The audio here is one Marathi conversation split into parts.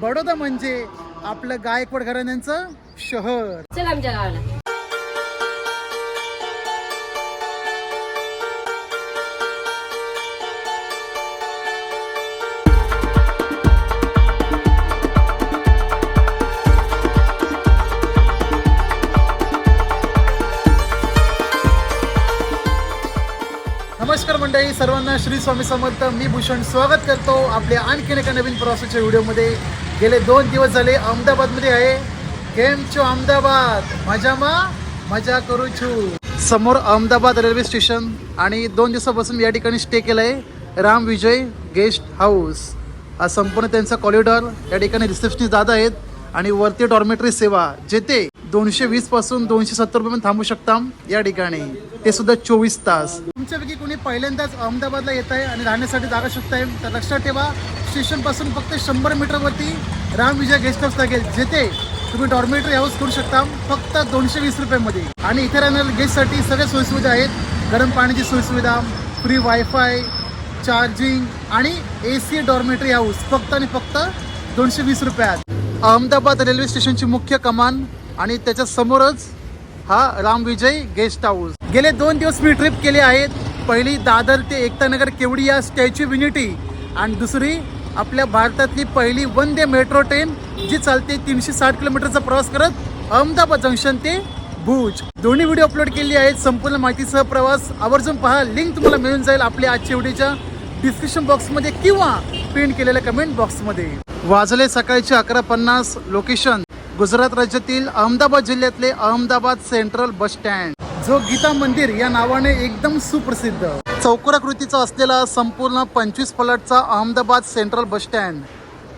बडोदा म्हणजे आपलं गायकवाड घराण्यांचं शहर. चल आमच्या गावाला. नमस्कार मंडळी सर्वांना श्री स्वामी समर्थ. मी भूषण. स्वागत करतो आपल्या आणखीन एका नवीन प्रवासाच्या व्हिडिओमध्ये. गेले दोन दिवस झाले अहमदाबादमध्ये आहे. केम चो अहमदाबाद. मजा मा मजा करू छू समोर अहमदाबाद रेल्वे स्टेशन आणि दोन दिवसापासून या ठिकाणी स्टे केलं आहे राम विजय गेस्ट हाऊस. हा संपूर्ण त्यांचा कॉरिडॉर या ठिकाणी रिसेप्शनिस्ट दादा आहेत आणि वरती डॉर्मेटरी सेवा जेथे दोनशे वीसपासून दोनशे सत्तर रुपये थांबू शकता या ठिकाणी. ते सुद्धा चोवीस तास. पहिल्यांदाच अहमदाबादला येत आहे आणि राहण्यासाठी जागा शोधताय तर लक्षात ठेवा स्टेशनपासून फक्त शंभर मीटरवरती राम विजय गेस्ट हाऊस लागेल जेथे तुम्ही डॉर्मेटरी हाऊस करू शकता. फक्त दोनशे वीस रुपयामध्ये. आणि इथे राहणाऱ्या गेस्टसाठी सगळ्या सोयीसुविधा आहेत. गरम पाण्याची सोयीसुविधा फ्री वायफाय चार्जिंग आणि ए सी डॉर्मेटरी हाऊस फक्त आणि फक्त दोनशे वीस रुपयात. अहमदाबाद रेल्वे स्टेशनची मुख्य कमान आणि त्याच्या समोरच हा रामविजय गेस्ट हाऊस गेले दोन दिवस मी ट्रिप केले आहेत. पहिली दादर ते एकतानगर केवडी या स्टॅच्यू ऑफ युनिटी आणि दुसरी आपल्या भारतातली पहिली वंदे मेट्रो ट्रेन जी चालते तीनशे साठ किलोमीटरचा प्रवास करत अहमदाबाद जंक्शन ते भुज. दोन्ही व्हिडिओ अपलोड केली आहेत. संपूर्ण माहितीसह प्रवास आवर्जून पहा. लिंक तुम्हाला मिळून जाईल आपल्या आजच्या व्हिडिओच्या डिस्क्रिप्शन बॉक्समध्ये किंवा प्रिंट केलेल्या कमेंट बॉक्समध्ये वाजले सकाळचे अकरा पन्नास. लोकेशन गुजरात राज्यातील अहमदाबाद जिल्ह्यातले अहमदाबाद सेंट्रल बस स्टँड जो गीता मंदिर या नावाने एकदम सुप्रसिद्ध. चौकोराकृतीचा असलेला संपूर्ण पंचवीस पलटचा अहमदाबाद सेंट्रल बस स्टँड.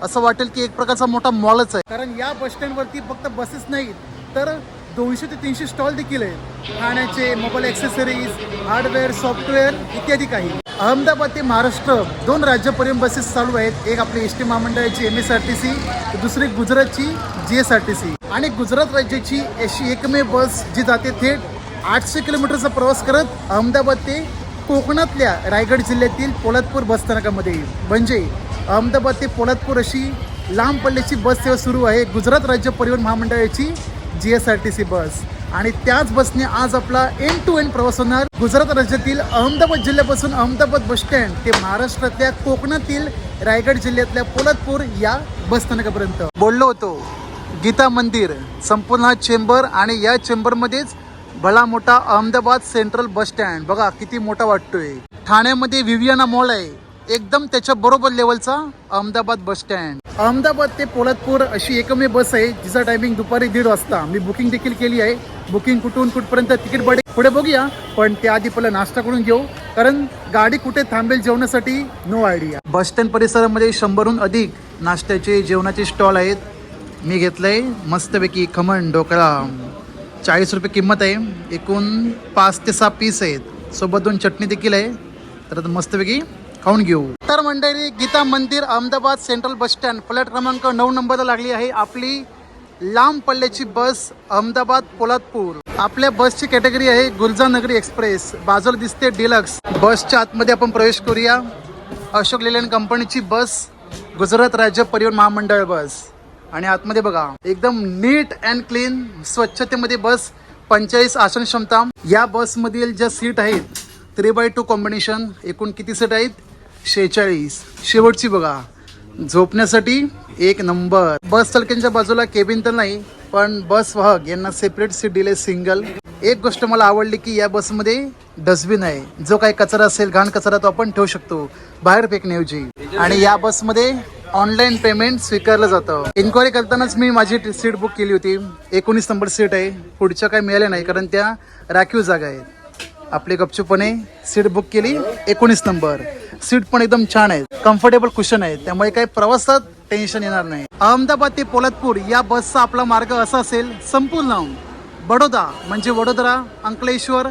असं वाटेल की एक प्रकारचा मोठा मॉलच आहे. कारण या बस स्टँडवरती फक्त बसेस नाहीत तर दोनशे ते तीनशे स्टॉल देखील आहेत. खाण्याचे मोबाईल ॲक्सेसरीज हार्डवेअर सॉफ्टवेअर इत्यादी काही. अहमदाबाद ते महाराष्ट्र दोन राज्यपर्यंत बसेस चालू आहेत. एक आपली एस टी महामंडळाची M S R T C दुसरी गुजरातची G S R T C आणि गुजरात राज्याची अशी एकमेव बस जी जाते थेट आठशे किलोमीटरचा प्रवास करत अहमदाबाद ते कोकणातल्या रायगड जिल्ह्यातील पोलादपूर बस स्थानकामध्ये म्हणजे अहमदाबाद ते पोलादपूर अशी लांब पल्ल्याची बस सेवा सुरू आहे गुजरात राज्य परिवहन महामंडळाची G S R T C bus. आणि त्याच बसने आज आपला एंड टू एंड प्रवास होणार गुजरात राज्यातील अहमदाबाद जिल्ह्यापासून अहमदाबाद बस स्टँड ते महाराष्ट्रातल्या कोकणातील रायगड जिल्ह्यातल्या पोलादपूर या बस स्थानकापर्यंत. बोललो होतो गीता मंदिर संपूर्ण हा चेंबर आणि या चेंबरमध्येच भला मोठा अहमदाबाद सेंट्रल बस स्टँड. बघा किती मोठा वाटतोय. ठाण्यामध्ये विवियाना मॉल आहे. एकदम त्याच्या बरोबर लेवलचा अहमदाबाद बस स्टँड. अहमदाबाद ते पोलादपूर अशी एकमेव बस आहे जिचा टायमिंग दुपारी दीड वाजता. मी बुकिंग देखील केली आहे. बुकिंग कुठून कुठपर्यंत तिकीट बडे पुढे बघूया. पण त्याआधी पहिला नाश्ता करून घेऊ कारण गाडी कुठे थांबेल जेवणासाठी नो आयडिया बस स्टँड परिसरामध्ये शंभरहून अधिक नाश्त्याचे जेवणाचे स्टॉल आहेत. मी घेतलंय मस्तपैकी खमण ढोकळा. चाळीस रुपये किंमत आहे. एकूण पाच ते सहा पीस आहेत. सोबत दोन चटणी देखील आहे. तर आता मस्तपैकी खाऊन घेऊ. तर मंडळी Geeta Mandir Ahmedabad central bus stand flat क्रमांक नऊ नंबरला लागली आहे आपली लांब पल्ल्याची बस अहमदाबाद पोलादपूर. आपल्या बसची कॅटेगरी आहे गुलजानगरी एक्सप्रेस बाजूला दिसते डिलक्स बसच्या आतमध्ये आपण प्रवेश करूया. अशोक लेलँड कंपनीची बस गुजरात राज्य परिवहन महामंडळ बस. आणि आतमध्ये बघा एकदम नीट अँड क्लीन स्वच्छतेमध्ये बस पंचेचाळीस आसन क्षमता. या बसमधील ज्या सीट आहेत थ्री बाय टू कॉम्बिनेशन एकूण किती सीट आहेत? शेहेचाळीस. शेवटची बघा झोपण्यासाठी एक नंबर बस चालकांच्या बाजूला केबिन तर नाही पण बस वाहक यांना सेपरेट सीट दिले सिंगल एक गोष्ट मला आवडली की या बसमध्ये डस्टबिन आहे. जो काही कचरा असेल घाण कचरा तो आपण ठेवू शकतो बाहेर फेकण्याऐवजी. आणि या बसमध्ये ऑनलाईन पेमेंट स्वीकारलं जातं. इन्क्वायरी करतानाच मी माझी सीट बुक केली होती. एकोणीस नंबर सीट आहे. पुढच्या काही मिळाल्या नाही कारण त्या राखीव जागा आहेत. आपले गपचूपणे सीट बुक केली एकोणीस नंबर. सीट पण एकदम छान आहेत कम्फर्टेबल कुशन आहेत त्यामुळे काही प्रवासात टेन्शन येणार नाही. अहमदाबाद ते पोलादपूर या बसचा आपला मार्ग असा असेल संपूर्ण बडोदा म्हणजे वडोदरा अंकलेश्वर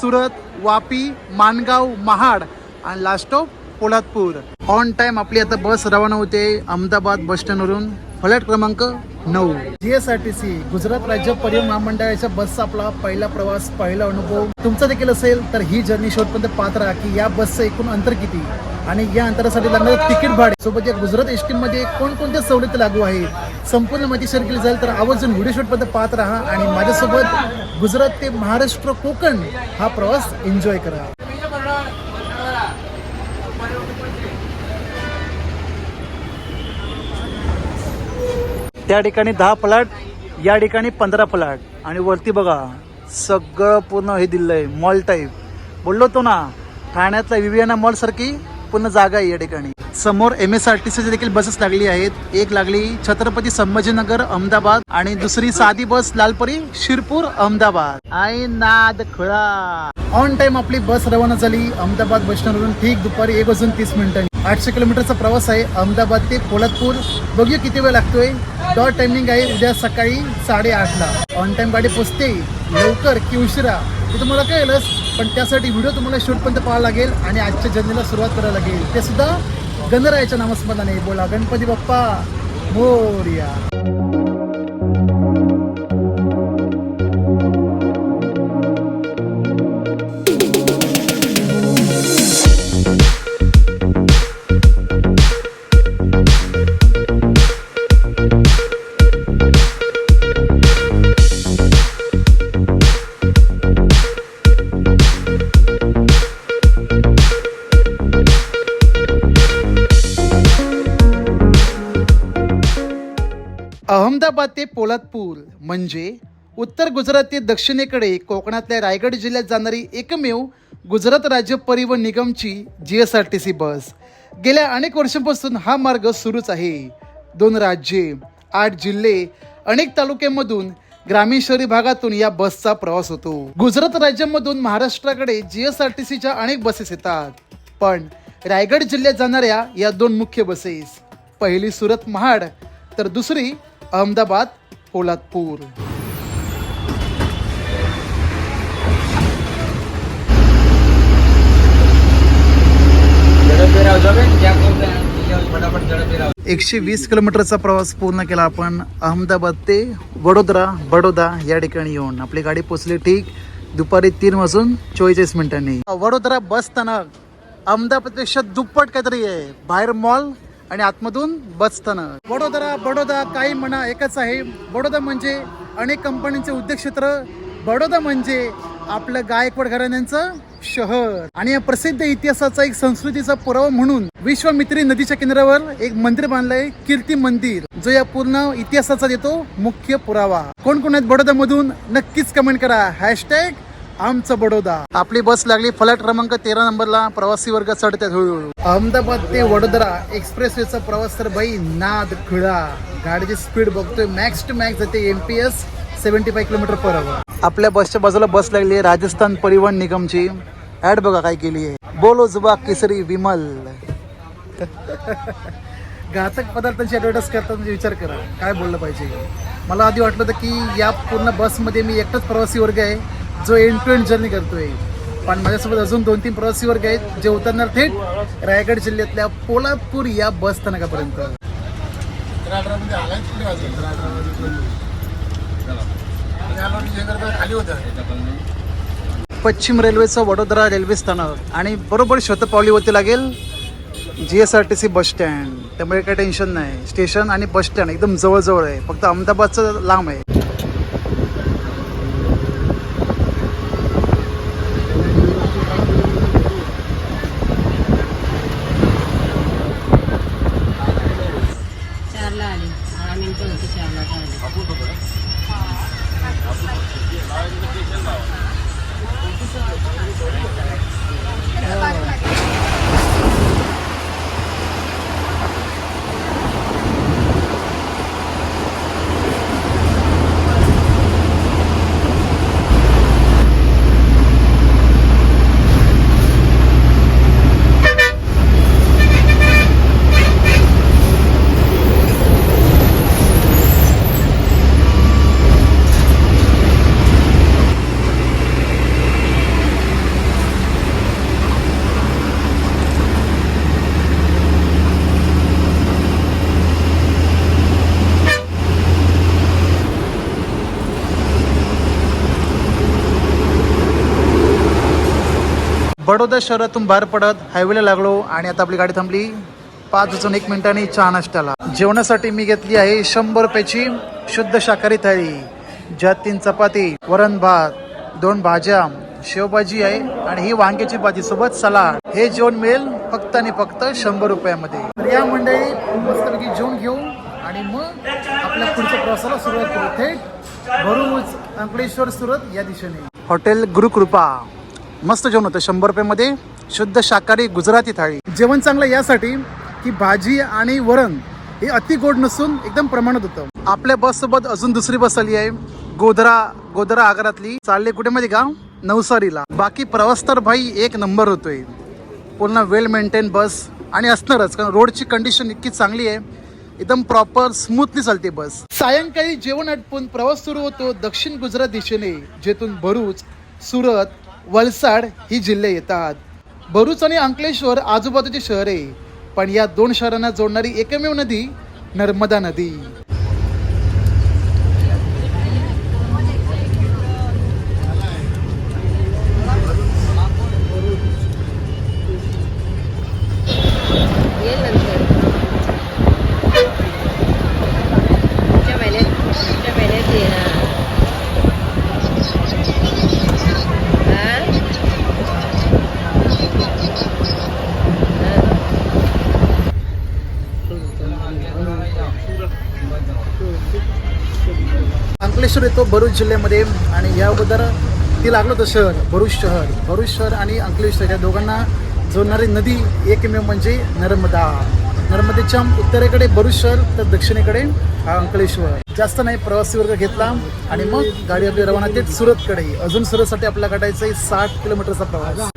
सुरत वापी मानगाव महाड. आणि last of Poladpur. On time आपली आता बस रवाना होते अहमदाबाद बस स्टँडवरून फ्लॅट क्रमांक नऊ. जीएसआरटीसी गुजरात राज्य परिवहन महामंडळाच्या बसचा आपला पहिला प्रवास पहिला अनुभव. तुमचा देखील असेल तर ही जर्नी शेवटपर्यंत पाहत राहा की या बसचं एकूण अंतर किती? आणि या अंतरासाठी लागणारे तिकीट भाडे. सोबत या गुजरात एसमध्ये कोणकोणत्या सवलती लागू आहेत? संपूर्ण माहिती शेअर केली जाईल तर आवर्जून व्हिडिओ शूटपर्यंत पाहत राहा. आणि माझ्यासोबत गुजरात ते महाराष्ट्र कोकण हा प्रवास एन्जॉय करा. त्या ठिकाणी दहा प्लॅट या ठिकाणी पंधरा प्लॅट आणि वरती बघा सगळं पूर्ण हे दिलं आहे मॉल टाईप बोललो तो ना ठाण्यातल्या विवियाना मॉल सारखी पूर्ण जागा आहे या ठिकाणी. समोर M S R T C देखील बसेस लागली आहेत. एक लागली छत्रपती संभाजीनगर अहमदाबाद. आणि दुसरी साधी बस लालपरी शिरपूर अहमदाबाद. आय नाद खळा. ऑन टाइम आपली बस रवाना झाली. अहमदाबाद बस स्टँडवरून ठीक दुपारी एक वाजून तीस मिनिटांनी. आठशे किलोमीटरचा प्रवास आहे. अहमदाबाद ते पोलादपूर बघूया किती वेळ लागतोय. डॉट टायमिंग आहे उद्या सकाळी साडेआठला ऑन टाईम गाडी पोचते. लवकर की उशिरा. ते तुम्हाला कळेलच पण त्यासाठी व्हिडिओ तुम्हाला शूटपर्यंत पाहावा लागेल आणि आजच्या जर्नीला सुरुवात करायला लागेल. ते सुद्धा गणरायाच्या नामस्मरणाने. बोला गणपती बाप्पा मोर्या. अहमदाबाद ते पोलादपूर म्हणजे उत्तर गुजरात ते दक्षिणेकडे कोकणातल्या रायगड जिल्ह्यात जाणारी एकमेव गुजरात राज्य परिवहन निगमची G S R T C bus. गेल्या अनेक वर्षांपासून हा मार्ग सुरूच आहे. दोन राज्ये आठ जिल्हे अनेक तालुक्यांमधून ग्रामीण शहरी भागातून या बसचा प्रवास होतो. गुजरात राज्यामधून महाराष्ट्राकडे जी एस आर टी सीच्या अनेक बसेस येतात. पण रायगड जिल्ह्यात जाणाऱ्या या दोन मुख्य बसेस पहिली सुरत महाड तर दुसरी अहमदाबाद पोलादपूर. एकशे वीस किलोमीटरचा प्रवास पूर्ण केला आपण. अहमदाबाद ते वडोदरा बडोदा या ठिकाणी येऊन. आपली गाडी पोचली ठीक दुपारी तीन वाजून चोवेचाळीस मिनिटांनी. वडोदरा बस स्थानक अहमदाबादपेक्षा दुप्पट काहीतरी आहे. बाहेर मॉल आणि आतमधून बस बडोदरा बडोदा काही म्हणा एकच आहे. बडोदा म्हणजे अनेक कंपन्यांचे उद्योग क्षेत्र बडोदा म्हणजे आपलं गायकवाड घराण्यांचं शहर. आणि या प्रसिद्ध इतिहासाचा एक संस्कृतीचा पुरावा म्हणून विश्वामित्री नदीच्या किनाऱ्यावर एक मंदिर बांधलंय कीर्ती मंदिर. जो या पूर्ण इतिहासाचा देतो मुख्य पुरावा. कोण कोण आहेत बडोदा मधून नक्कीच कमेंट करा. हॅशटॅग आमचं बडोदा. आपली बस लागली फ्लॅट क्रमांक तेरा नंबरला. प्रवासी वर्ग चढतात हळूहळू. अहमदाबाद ते वडोदरा एक्सप्रेस वेचा प्रवास तर बाई नाद खुळा गाडीची स्पीड बघतोय मॅक्स टू मॅक्स जाते M P S seventy five kilometre per hour आपल्या बसच्या बाजूला बस लागली आहे राजस्थान परिवहन निगमची. ऍड बघा काय केली आहे. बोलो जुबा केसरी विमल. घातक पदार्थांची ॲडव्हर्टाईज करताना म्हणजे विचार करा. काय बोललं पाहिजे? मला आधी वाटलं होतं की या पूर्ण बसमध्ये मी एकटाच प्रवासी वर्ग आहे. जो एंड टू एंड जर्नी करतोय. पण माझ्यासोबत अजून दोन तीन प्रवासी वर्ग आहेत जे उतरणार थेट रायगड जिल्ह्यातल्या पोलादपूर या बस स्थानकापर्यंत. पश्चिम रेल्वेचं वडोदरा रेल्वे स्थानक आणि बरोबर शतपावलीवरती लागेल G S R T C bus stand त्यामुळे काही टेन्शन नाही. स्टेशन आणि बस स्टँड एकदम जवळजवळ आहे. फक्त अहमदाबादचं लांब आहे. बडोदा शहरातून बाहेर पडत हायवेला लागलो आणि आता आपली गाडी थांबली. पाच अजून एक मिनिटांनी चहा नाश्त्याला. जेवणासाठी मी घेतली आहे शंभर रुपयाची शुद्ध शाकाहारी थाळी. ज्यात तीन चपाती वरण भात दोन भाज्या शेवभाजी आहे आणि ही वांग्याची भाजी सोबत सलाड. हे जेवण मिळेल फक्त आणि फक्त शंभर रुपयामध्ये. या मंडळी मस्तपैकी जेवण घेऊ आणि मग आपल्या पुढच्या प्रवासाला सुरुवात करू. थेट भरूच अंकलेश्वर सुरत या दिशेने. हॉटेल गुरुकृपा. मस्त जेवण होतं. शंभर रुपयामध्ये शुद्ध शाकाहारी गुजराती थाळी. जेवण चांगलं यासाठी की भाजी आणि वरण हे अति गोड नसून एकदम प्रमाणात होतं. आपल्या बससोबत अजून दुसरी बस आली आहे. गोधरा गोधरा आगारातली. चालले कुठे मध्ये गाव? नवसारीला. बाकी प्रवास तर भाई एक नंबर होतोय. पूर्ण वेल मेंटेन बस आणि असणारच. कारण रोडची कंडिशन इतकी चांगली आहे. एकदम प्रॉपर स्मूथली चालते बस सायंकाळी जेवण आटपून प्रवास सुरू होतो दक्षिण गुजरात दिशेने जेथून भरूच सुरत वलसाड ही जिल्हे येतात. भरूच आणि अंकलेश्वर आजूबाजूचे शहर आहे. पण या दोन शहरांना जोडणारी एकमेव नदी नर्मदा नदी. येतो भरूच जिल्ह्यामध्ये आणि या अगोदर ती लागलं होतं शहर भरूच शहर. भरूच शहर आणि अंकलेश्वर या दोघांना जोडणारी नदी एकमेव म्हणजे नर्मदा. नर्मदेच्या उत्तरेकडे भरूच शहर तर दक्षिणेकडे अंकलेश्वर. जास्त नाही प्रवासी वर्ग घेतला आणि मग गाडी आपली रवाना देत सुरतकडे. अजून सुरतसाठी आपल्याला काढायचं आहे साठ किलोमीटरचा प्रवास.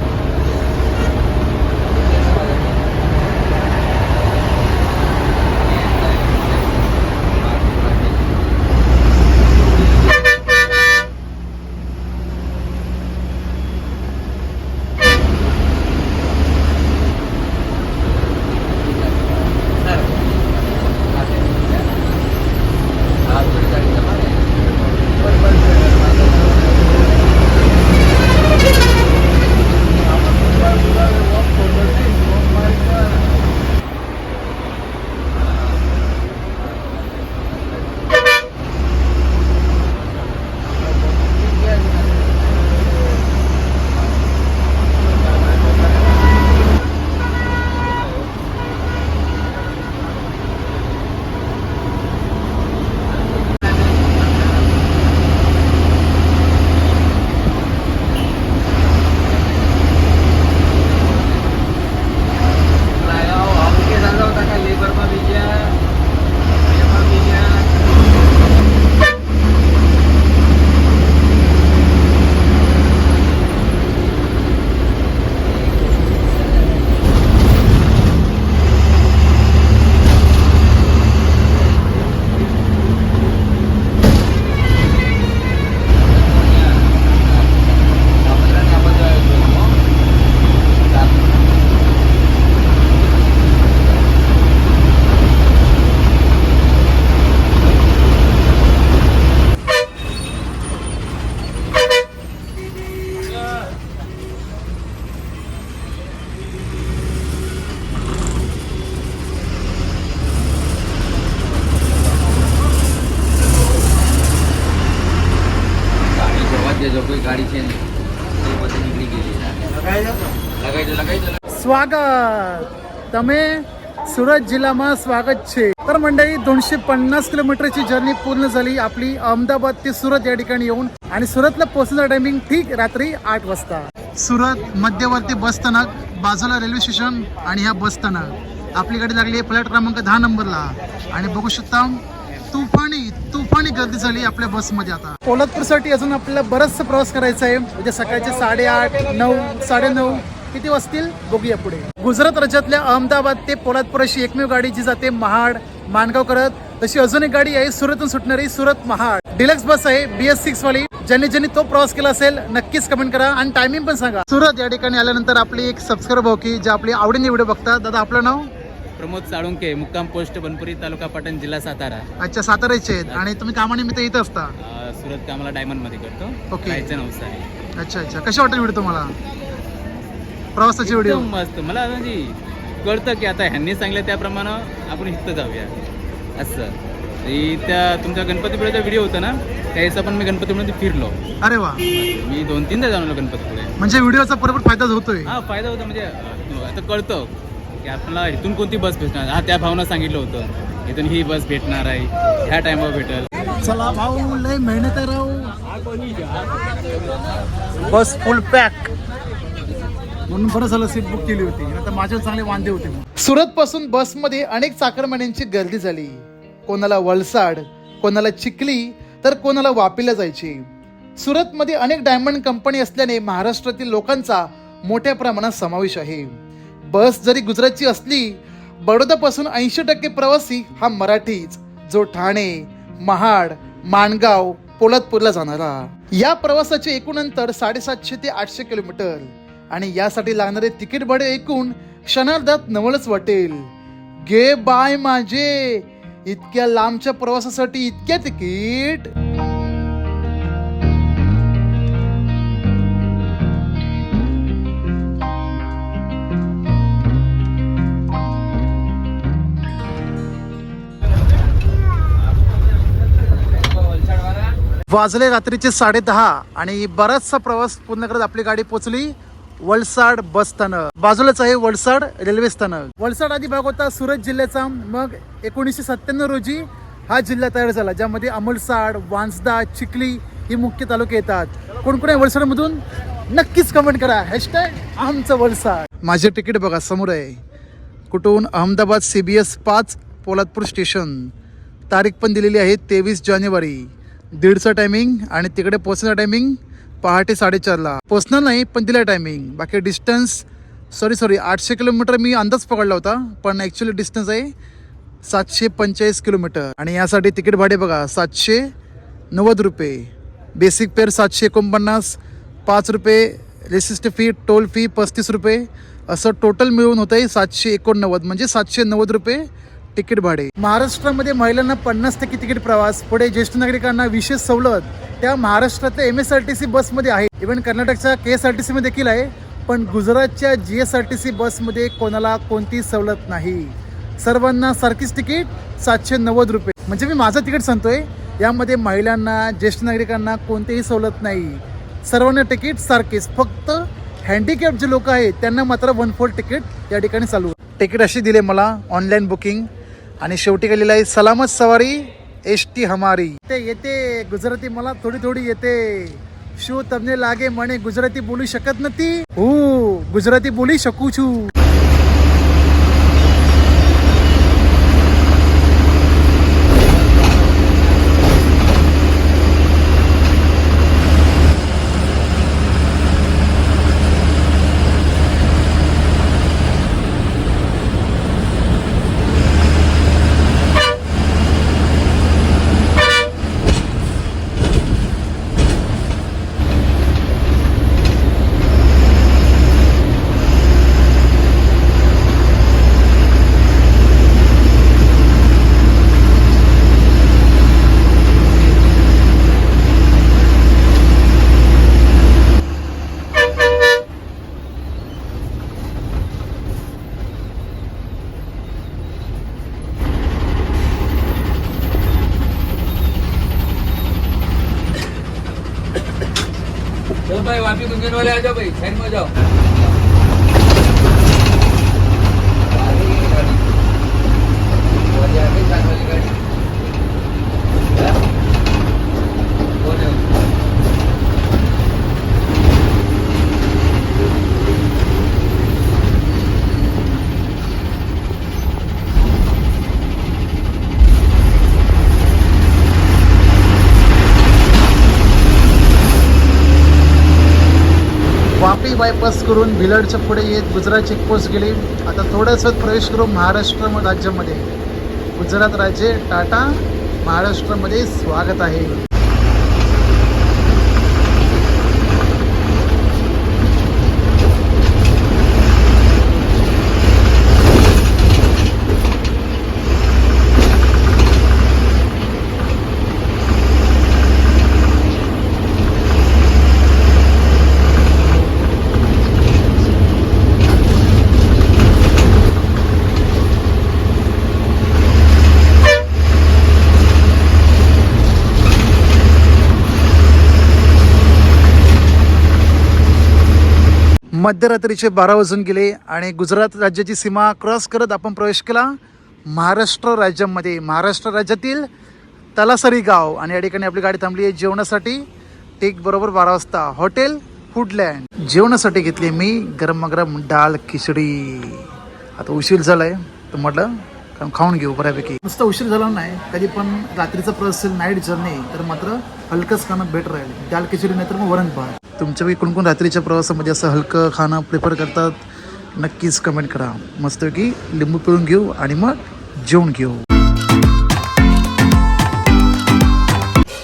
તમે સુરત मा स्वागत छे तर मंडळी दोनशे पन्नास किलोमीटरची जर्नी पूर्ण झाली. आपली अहमदाबाद ते सुरत या ठिकाणी येऊन आणि सुरतला पोहोचण्याचा टायमिंग ठीक रात्री आठ वाजता. सुरत मध्यवर्ती बस स्थानक बाजूला रेल्वे स्टेशन आणि ह्या बस स्थानक. आपली गाडी लागली फ्लॅट क्रमांक दहा नंबरला. आणि बघू शकता तुफानी तुफानी गर्दी झाली आपल्या बसमध्ये आता. कोल्हापूरसाठी अजून आपल्याला बराचसा प्रवास करायचा आहे. म्हणजे सकाळचे साडेआठ नऊ साडे नऊ किती वाजतील? बघूया पुढे. गुजरात राज्यातल्या अहमदाबाद ते पोलादपूर अशी एकमेव गाडी जी जाते महाड मानगाव करत. तशी अजून एक गाडी आहे सुरतून सुटणारी सुरत महाड. डिलक्स बस आहे बी एस सिक्स वाली. ज्यांनी ज्यांनी तो प्रवास केला असेल नक्कीच कमेंट करा आणि टायमिंग पण सांगा. सुरत या ठिकाणी आल्यानंतर आपली एक सबस्क्राईब भाऊ की जे आपली आवडीने व्हिडिओ बघतात. दादा आपलं नाव? प्रमोद साळुंके मुक्काम पोस्ट बनपुरी तालुका पाटण जिल्हा सातारा. अच्छा साताऱ्याचे आहेत. आणि तुम्ही कामानिमित्त इथं असता? सुरत कामाला डायमंडमध्ये करतो. ओके. नवसारी. अच्छा अच्छा. कशा वाटेल व्हिडिओ तुम्हाला? प्रवासाचे व्हिडिओ एकदम मस्त. मला म्हणजे कळतं की आता ह्यांनी सांगलं त्याप्रमाणे आपण इथं जाऊया. असं. आणि त्या तुमच्या गणपतीपुळेचा व्हिडिओ होता ना त्यावेळेस पण मी गणपतीपुळे फिरलो. अरे वा. मी दोन तीनदा जाऊन आलो गणपतीपुळे. म्हणजे व्हिडिओचा बरोबर फायदा होतोय. हा फायदा होता म्हणजे आता कळतं की आपल्याला इथून कोणती बस भेटणार. हा त्या भावना सांगितलं होतं. इथून ही बस भेटणार आहे. ह्या टायमावर भेटेल. चला भाऊ लय मेहनत आहे राहू बस फुल पॅक म्हणून बरं झालं सीट बुक केली होती. आता माझ्यावर चांगले वांदे होते सुरत पासून बसमध्ये अनेक चाकरमान्यांची गर्दी झाली. कोणाला वलसाड कोणाला चिखली तर कोणाला वापीला जायची. सुरतमध्ये अनेक डायमंड कंपनी असल्याने महाराष्ट्रातील लोकांचा मोठ्या प्रमाणात समावेश आहे. बस जरी गुजरातची असली बडोदापासून ऐंशी टक्के प्रवासी हा मराठीच जो ठाणे महाड माणगाव पोलादपूरला जाणारा. या प्रवासाचे एकूण अंतर साडेसातशे ते आठशे किलोमीटर. आणि यासाठी लागणारे तिकीट भाडे ऐकून क्षणार्धात नवलच वाटेल. गे बाय माझे. इतक्या लांबच्या प्रवासासाठी इतक्या तिकीट? वाजले रात्रीचे साडे दहा आणि बराचसा प्रवास पूर्ण करत आपली गाडी पोचली. वलसाड बस स्थानक. बाजूलाच आहे वलसाड रेल्वे स्थानक. वलसाड आधी भाग होता सुरत जिल्ह्याचा. मग एकोणीसशे सत्त्याण्णव रोजी हा जिल्हा तयार झाला ज्यामध्ये अमलसाड वांसदा चिखली ही मुख्य तालुके येतात. कोण कोण आहे वलसाडमधून? नक्कीच कमेंट करा. हॅशटॅग आमचं वलसाड. माझे तिकीट बघा समोर आहे. कुठून? अहमदाबाद सी बी एस पाच पोलादपूर स्टेशन. तारीख पण दिलेली आहे तेवीस जानेवारी. दीडचं टायमिंग आणि तिकडे पोहोचण्याचं टायमिंग पहाटे साडेचारला. पोचणार नाही पण दिला टायमिंग बाकी डिस्टन्स सॉरी सॉरी आठशे किलोमीटर मी अंदाज पकडला होता पण ॲक्च्युली डिस्टन्स आहे सातशे पंचेचाळीस किलोमीटर आणि यासाठी तिकीट भाडे बघा सातशे नव्वद रुपये. बेसिक पेअर सातशे एकोणपन्नास पाच रुपये. रेसिस्ट फी टोल फी पस्तीस रुपये. असं टोटल मिळून होतं आहे सातशे एकोणनव्वद म्हणजे सातशे नव्वद रुपये तिकीट भाडे. महाराष्ट्रामध्ये महिलांना पन्नास टक्के तिकीट प्रवास पुढे ज्येष्ठ नागरिकांना विशेष सवलत त्या महाराष्ट्रातल्या M S R T C बसमध्ये आहे. इव्हन कर्नाटकच्या के एस आर टी सीमध्ये देखील आहे पण गुजरातच्या G S R T C बसमध्ये कोणाला कोणती सवलत नाही. सर्वांना सारखीच तिकीट सातशे नव्वद रुपये. म्हणजे मी माझं तिकीट सांगतोय यामध्ये महिलांना ज्येष्ठ नागरिकांना कोणतीही सवलत नाही. सर्वांना तिकीट सारखेच फक्त हँडिकॅप जे लोक आहेत त्यांना मात्र वन फोर तिकीट या ठिकाणी चालू. आहे. तिकीट अशी दिले मला ऑनलाईन बुकिंग आणि शेवटी केलेलं आहे सलामत सवारी एस टी हमारी ते येते गुजराती मला थोडी थोडी येते शो તમને લાગે મને ગુજરાતી બોલી શકત નથી હું ગુજરાતી બોલી શકું છું भाई वापी कुंजन वाले आ जाओ भाई साइड में जाओ वापी बायपास करून भिलडच्या पुढे येत गुजरात चेकपोस्ट गेली आता थोड्याच प्रवेश करू महाराष्ट्र राज्यामध्ये. गुजरात राज्य टाटा महाराष्ट्रामध्ये स्वागत आहे. मध्यरात्रीचे बारा वाजून गेले आणि गुजरात राज्याची सीमा क्रॉस करत आपण प्रवेश केला महाराष्ट्र राज्यामध्ये. महाराष्ट्र राज्यातील तलासरी गाव आणि या ठिकाणी आपली गाडी थांबली आहे जेवणासाठी. टेक बरोबर बारा वाजता. Hotel Foodland. जेवणासाठी घेतली मी गरम गरम डाळ खिचडी. आता उशीर झालाय. तर म्हटलं कारण खाऊन घेऊ बऱ्यापैकी. नुसतं उशीर झाला नाही कधी पण रात्रीचा प्रवास असेल नाईट जर्नी तर मात्र हलकंच खाणं बेटर राहील. डाळ खिचडी नाही तर मग वरण भात तुमच्यापैकी कोण कोण रात्रीच्या प्रवासामध्ये असं हलकं खाणं प्रिफर करतात नक्कीच कमेंट करा. मस्तपैकी लिंबू पिळून घेऊ आणि मग जेवण घेऊ.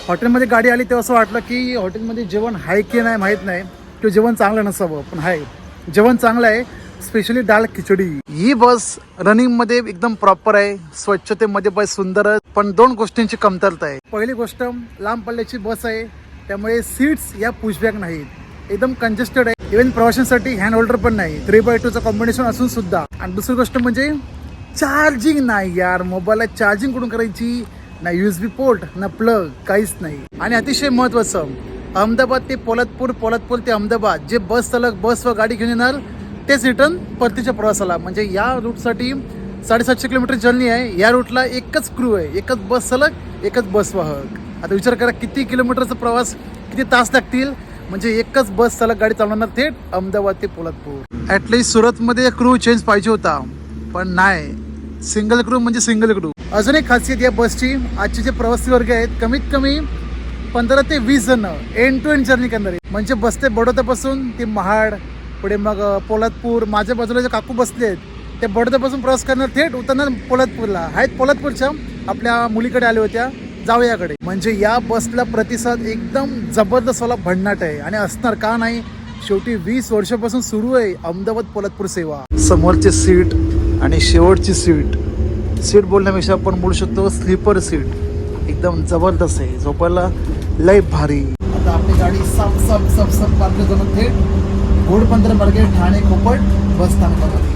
हॉटेलमध्ये गाडी आली तेव्हा असं वाटलं की हॉटेलमध्ये जेवण आहे की नाही माहीत नाही. किंवा जेवण चांगलं नसावं पण आहे. जेवण चांगलं आहे स्पेशली डाळ खिचडी. ही बस रनिंगमध्ये एकदम प्रॉपर आहे स्वच्छतेमध्ये बस सुंदर आहे पण दोन गोष्टींची कमतरता आहे. पहिली गोष्ट लांब पल्ल्याची बस आहे त्यामुळे सीट्स या पुशबॅक नाहीत. एकदम कंजेस्टेड आहे. इव्हन प्रवाशांसाठी हँड होल्डर पण नाही. थ्री बाय टूचं कॉम्बिनेशन असून सुद्धा. आणि दुसरी गोष्ट म्हणजे चार्जिंग नाही यार. मोबाईलला चार्जिंग कुठून करायची? ना यूज बी पोर्ट ना प्लग काहीच नाही. आणि अतिशय महत्वाचं अहमदाबाद ते पोलादपूर पोलादपूर ते अहमदाबाद. जे बस सलग बस व गाडी घेऊन येणार तेच रिटर्न परतीच्या प्रवासाला. म्हणजे या रूटसाठी साडेसातशे किलोमीटर जर्नी आहे. या रूटला एकच क्रू आहे. एकच बस सलग एकच बस वाहक. आता विचार करा किती किलोमीटरचा प्रवास किती तास लागतील? म्हणजे एकच बस सलग गाडी चालवणार थेट अहमदाबाद ते पोलादपूर. ॲटलिस्ट सुरतमध्ये क्रू चेंज पाहिजे होता पण नाही. सिंगल क्रू म्हणजे सिंगल क्रू अजून एक खासियत या बसची आजचे जे प्रवासी वर्ग आहेत कमीत कमी पंधरा ते वीस जण एंड टू एंड जर्नी करणारे. म्हणजे बसते बडोद्यापासून ते महाड पुढे मग पोलादपूर माझ्या बाजूला जे काकू बसले आहेत ते बडोद्यापासून प्रवास करणार थेट उतरणार पोलादपूरला. आहेत पोलादपूरच्या आपल्या मुलीकडे आल्या होत्या. जावयाकडे म्हणजे या बसला प्रतिसाद एकदम जबरदस्त वाला भन्नाट आहे. आणि असणार का नाही शेवटी वीस वर्षापासून सुरू आहे अहमदाबाद पोलादपूर सेवा. समोरचे सीट आणि शेवटची सीट. सीट बोलण्यापेक्षा आपण बोलू शकतो स्लीपर सीट. एकदम जबरदस्त आहे. झोपायला लय भारी. आता आपली गाडी साप साप साप साप पार्क करून थेट घोडपंधर मार्गे ठाणे खोपट बस स्थानकामध्ये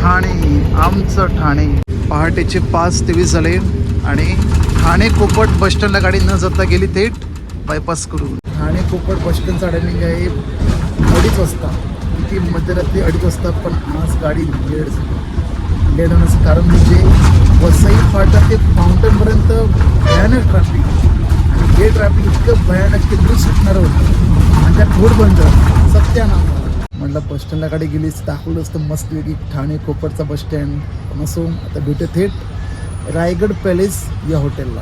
ठाणे आमचं ठाणे पहाटेचे पाच तेवीस झाले आणि ठाणे कोपट बस स्टँडला गाडी न जाता गेली थेट बायपास करून. ठाणे कोपट बस स्टँडचा टायमिंग आहे अडीच वाजता किती मध्यरात्री अडीच वाजता पण आज गाडी लेट झाली. लेट होण्याचं कारण म्हणजे वसई फाटा ते फाउंटनपर्यंत भयानक ट्रॅफिक आणि हे ट्रॅफिक इतकं भयानक की दूर सुटणारं होतं. आणि त्यात रोड बंद सत्यानाश आता बस स्टँडला गेलीस दाखवलं असतं मस्त ठाणे कोपरचा बस स्टँड. नसून आता भेटे थेट रायगड पॅलेस या हॉटेलला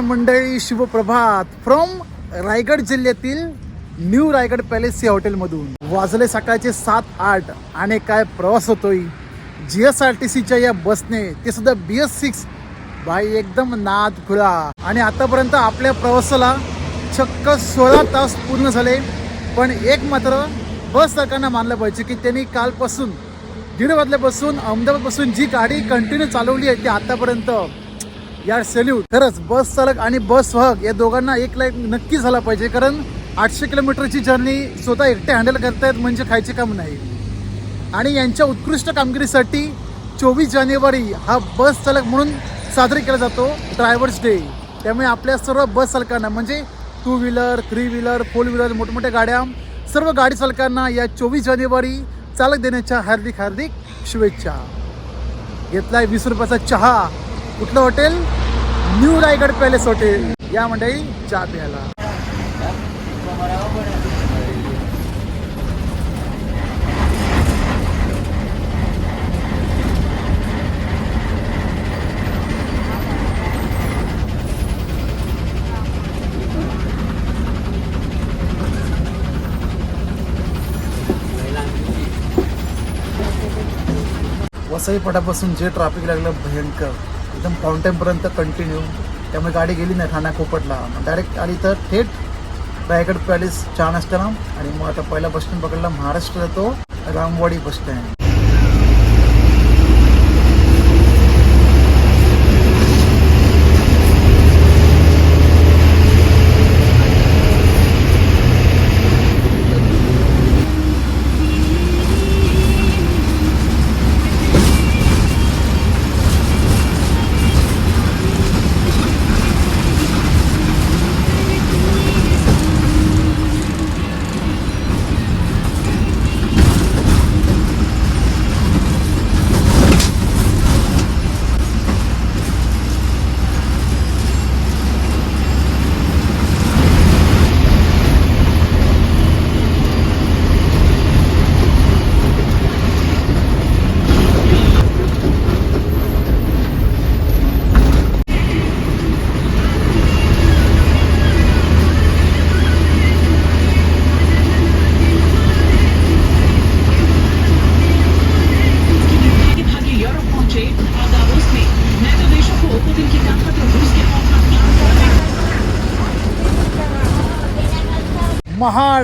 मंडळी शिवप्रभात. फ्रॉम रायगड जिल्ह्यातील न्यू रायगड पॅलेस या हॉटेलमधून वाजले सकाळचे सात आठ आणि काय प्रवास होतोय? जी एस आर टी सीच्या या बसने ते सुद्धा बी एस सिक्स भाई एकदम नाद खुळा आणि आतापर्यंत आपल्या प्रवासाला चक्क सोळा तास पूर्ण झाले पण एक मात्र बस सरकारनं मानलं पाहिजे की त्यांनी कालपासून दीड वाजल्यापासून अहमदाबादपासून जी गाडी कंटिन्यू चालवली आहे ती आतापर्यंत यार सेल्यूट खरंच बस चालक आणि बस वाहक या दोघांना एक लाईक नक्की झाला पाहिजे कारण आठशे किलोमीटरची जर्नी स्वतः एकटे हँडल करतायत म्हणजे खायचे काम नाही. आणि यांच्या उत्कृष्ट कामगिरीसाठी चोवीस जानेवारी हा बस चालक म्हणून साजरी केला जातो ड्रायव्हर्स डे त्यामुळे आपल्या सर्व बस चालकांना म्हणजे two wheeler three wheeler four wheeler मोठमोठ्या गाड्या सर्व गाडी चालकांना या चोवीस जानेवारी चालक देण्याच्या हार्दिक हार्दिक शुभेच्छा. घेतलाय वीस रुपयाचा चहा. कुठलं hotel? New Raigad palace hotel. या मंडळी चहा प्यायला. वसई पटापासून जे ट्रॅफिक लागलं भयंकर. एकदम फाउंटेनपर्यंत कंटिन्यू त्यामुळे गाडी गेली नाही ठाणा खोपटला. डायरेक्ट आली तर थेट रायगड पॅलेस छान असताना आणि मग आता पहिला बस स्टँड पकडला महाराष्ट्र तो रामवाडी बस स्टँड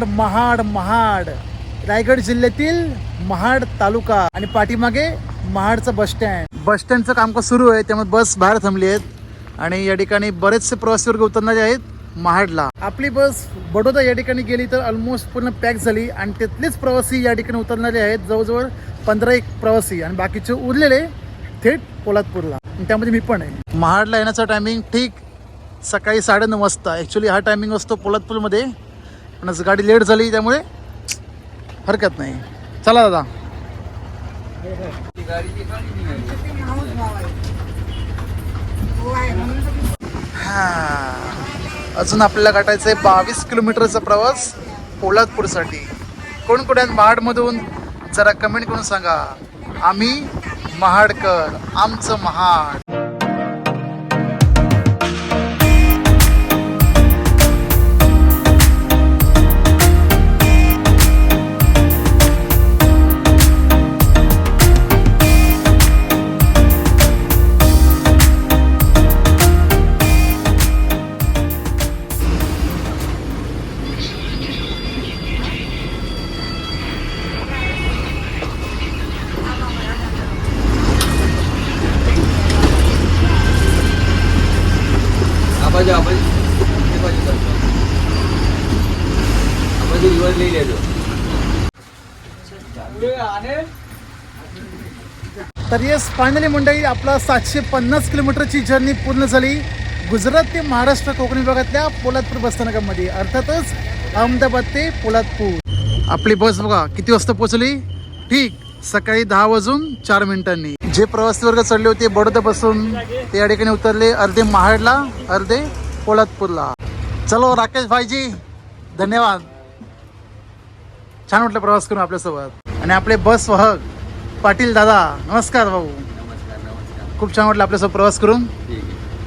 महाड महाड महाड. रायगड जिल्ह्यातील महाड तालुका. आणि पाठीमागे महाडचं बस स्टँड बस स्टँडचं कामकाज सुरू आहे त्यामुळे बस बाहेर थांबली आहेत. आणि या ठिकाणी बरेचसे प्रवासी वर्ग उतरणारे आहेत महाडला. आपली बस बडोदा या ठिकाणी गेली तर ऑलमोस्ट पूर्ण पॅक झाली आणि तिथलेच प्रवासी या ठिकाणी उतरणारे आहेत जवळजवळ पंधरा एक प्रवासी. आणि बाकीचे उरलेले थेट पोलादपूरला. आणि त्यामध्ये मी पण आहे. महाडला येण्याचा टायमिंग ठीक सकाळी साडेनऊ वाजता. ॲक्च्युली हा टायमिंग असतो पोलादपूरमध्ये. पण असं गाडी लेट झाली त्यामुळे हरकत नाही. चला दादा. अजून आपल्याला गाठायचं आहे बावीस किलोमीटरचा प्रवास पोलादपूरसाठी. कोण महाडमधून जरा कमेंट करून सांगा. आम्ही महाडकर आमचं महाड. तर येस फायनली मंडळी आपला सातशे पन्नास किलोमीटरची जर्नी पूर्ण झाली. गुजरात ते महाराष्ट्र कोकण विभागातल्या पोलादपूर बसस्थानकामध्ये अर्थातच अहमदाबाद ते पोलादपूर. आपली बस बघा किती वाजता पोहोचली? ठीक सकाळी दहा वाजून चार मिनिटांनी. जे प्रवासी वर्ग चढले होते बडोदा बसून ते या ठिकाणी उतरले अर्धे महाडला अर्धे पोलादपूरला. चलो राकेश भाईजी धन्यवाद. छान वाटलं प्रवास करून आपल्यासोबत. आणि आपले बस वाहक पाटील दादा नमस्कार भाऊ. नमस्कार नमस्कार. खूप छान वाटलं आपल्यासोबत प्रवास करून.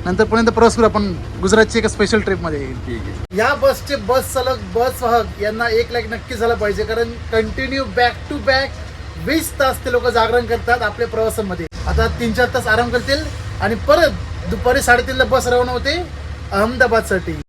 नंतर पर्यंत प्रवास करू आपण गुजरातची एका स्पेशल ट्रिपमध्ये ठीक आहे. या बसचे बस चालक बस वाहक यांना एक लाख नक्की झाला पाहिजे कारण कंटिन्यू बॅक टू बॅक वीस तास ते लोक जागरण करतात आपल्या प्रवासामध्ये. आता तीन चार तास आराम करतील आणि परत दुपारी साडेतीनला बस रवाना होते अहमदाबादसाठी.